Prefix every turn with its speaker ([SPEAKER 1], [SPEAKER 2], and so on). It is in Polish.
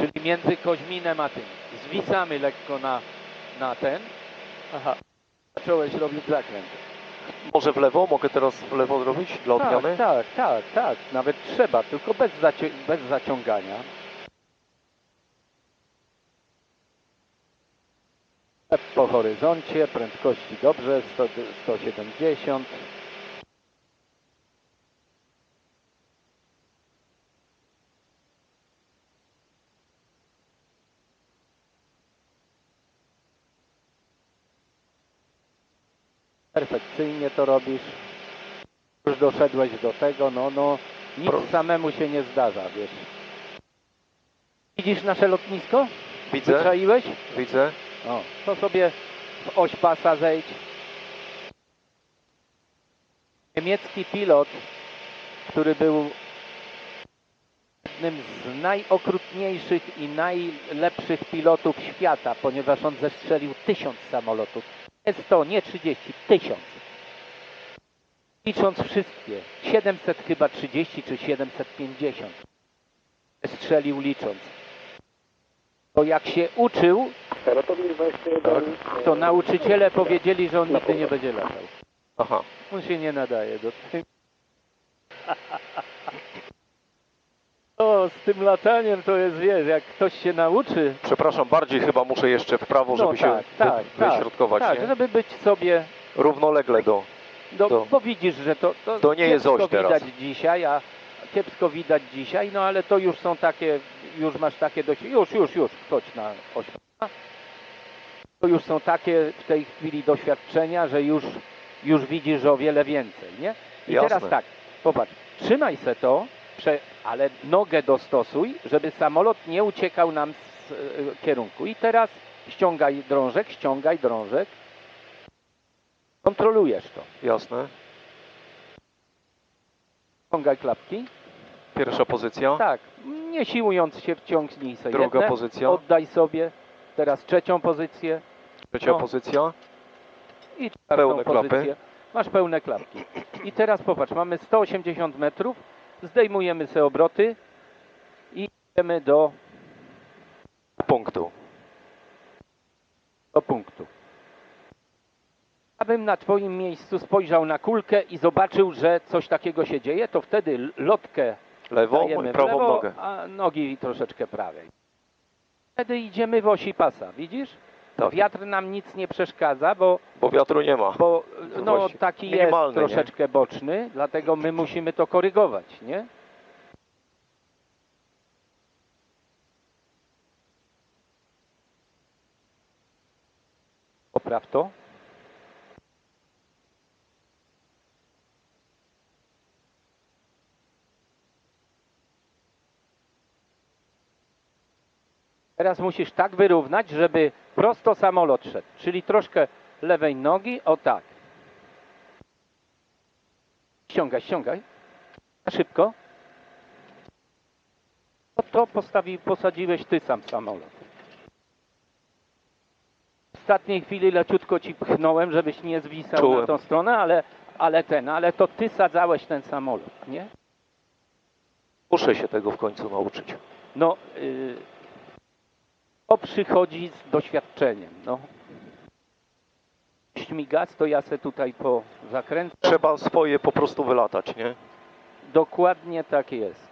[SPEAKER 1] Czyli między Koźminem a tym. Zwisamy lekko na, na ten.
[SPEAKER 2] Aha.
[SPEAKER 1] Zacząłeś robić zakręt.
[SPEAKER 2] Może w lewo? Mogę teraz w lewo zrobić dla odmiany?
[SPEAKER 1] Tak, tak, tak, tak. Nawet trzeba, tylko bez, zaci- bez zaciągania. Po horyzoncie, prędkości dobrze, 100, 170. Perfekcyjnie to robisz. Już doszedłeś do tego, no, no, nic
[SPEAKER 2] Pro-
[SPEAKER 1] samemu się nie zdarza, wiesz. Widzisz nasze lotnisko?
[SPEAKER 2] Widzę,
[SPEAKER 1] Wyczaiłeś?
[SPEAKER 2] widzę.
[SPEAKER 1] O, to sobie w oś pasa zejdź. Niemiecki pilot, który był jednym z najokrutniejszych i najlepszych pilotów świata, ponieważ on zestrzelił tysiąc samolotów. Jest to nie 30, tysiąc. Licząc wszystkie, 700 chyba 30 czy 750. Strzelił licząc. To jak się uczył,
[SPEAKER 2] Tak.
[SPEAKER 1] to nauczyciele powiedzieli, że on nigdy nie będzie latał.
[SPEAKER 2] Aha.
[SPEAKER 1] On się nie nadaje do tego. O, z tym lataniem to jest, wiesz, jak ktoś się nauczy,
[SPEAKER 2] Przepraszam, bardziej chyba muszę jeszcze w prawo, żeby
[SPEAKER 1] no
[SPEAKER 2] się
[SPEAKER 1] tak, tak,
[SPEAKER 2] wy-
[SPEAKER 1] tak,
[SPEAKER 2] wyśrodkować,
[SPEAKER 1] tak,
[SPEAKER 2] nie?
[SPEAKER 1] żeby być sobie,
[SPEAKER 2] Równolegle do...
[SPEAKER 1] do,
[SPEAKER 2] To-
[SPEAKER 1] bo widzisz, że to, to,
[SPEAKER 2] to nie jest oś teraz.
[SPEAKER 1] widać dzisiaj, a kiepsko widać dzisiaj, no ale to już są takie, już masz takie dość, już, już, już, chodź na oś. To już są takie w tej chwili doświadczenia, że już, już widzisz o wiele więcej, nie? I
[SPEAKER 2] Jasne.
[SPEAKER 1] teraz tak, popatrz, trzymaj se to, prze, ale nogę dostosuj, żeby samolot nie uciekał nam z e, kierunku. I teraz ściągaj drążek, ściągaj drążek. Kontrolujesz to.
[SPEAKER 2] Jasne.
[SPEAKER 1] Ściągaj klapki.
[SPEAKER 2] Pierwsza pozycja.
[SPEAKER 1] Tak, nie siłując się wciągnij sobie
[SPEAKER 2] Druga
[SPEAKER 1] jedne,
[SPEAKER 2] pozycja.
[SPEAKER 1] Oddaj sobie. Teraz trzecią pozycję
[SPEAKER 2] Trzecia
[SPEAKER 1] no.
[SPEAKER 2] pozycja.
[SPEAKER 1] i
[SPEAKER 2] Pełne klapy.
[SPEAKER 1] pozycję. Masz pełne klapki. I teraz popatrz, mamy 180 metrów, zdejmujemy sobie obroty i idziemy do,
[SPEAKER 2] Punktu.
[SPEAKER 1] do punktu. Abym na Twoim miejscu spojrzał na kulkę i zobaczył, że coś takiego się dzieje, to wtedy lotkę
[SPEAKER 2] Lewą
[SPEAKER 1] dajemy
[SPEAKER 2] prawą
[SPEAKER 1] lewo,
[SPEAKER 2] nogę.
[SPEAKER 1] a nogi troszeczkę prawej. Wtedy idziemy w osi pasa, widzisz?
[SPEAKER 2] Tak.
[SPEAKER 1] Wiatr nam nic nie przeszkadza, bo,
[SPEAKER 2] Bo wiatru nie ma.
[SPEAKER 1] bo no,
[SPEAKER 2] Właśnie.
[SPEAKER 1] taki jest
[SPEAKER 2] Minimalny, nie?
[SPEAKER 1] troszeczkę boczny, dlatego my musimy to korygować, nie? Popraw to. Teraz musisz tak wyrównać, żeby prosto samolot szedł, czyli troszkę lewej nogi, o tak. Ściągaj, ściągaj. Szybko. To, to postawi, posadziłeś ty sam samolot. W ostatniej chwili leciutko ci pchnąłem, żebyś nie zwisał
[SPEAKER 2] Czułem.
[SPEAKER 1] na tą stronę, ale, ale ten, ale to ty sadzałeś ten samolot, nie?
[SPEAKER 2] Muszę się tego w końcu nauczyć.
[SPEAKER 1] No, yy, to przychodzi z doświadczeniem, no. Śmigać to ja se tutaj po zakrętach.
[SPEAKER 2] Trzeba swoje po prostu wylatać, nie?
[SPEAKER 1] Dokładnie tak jest.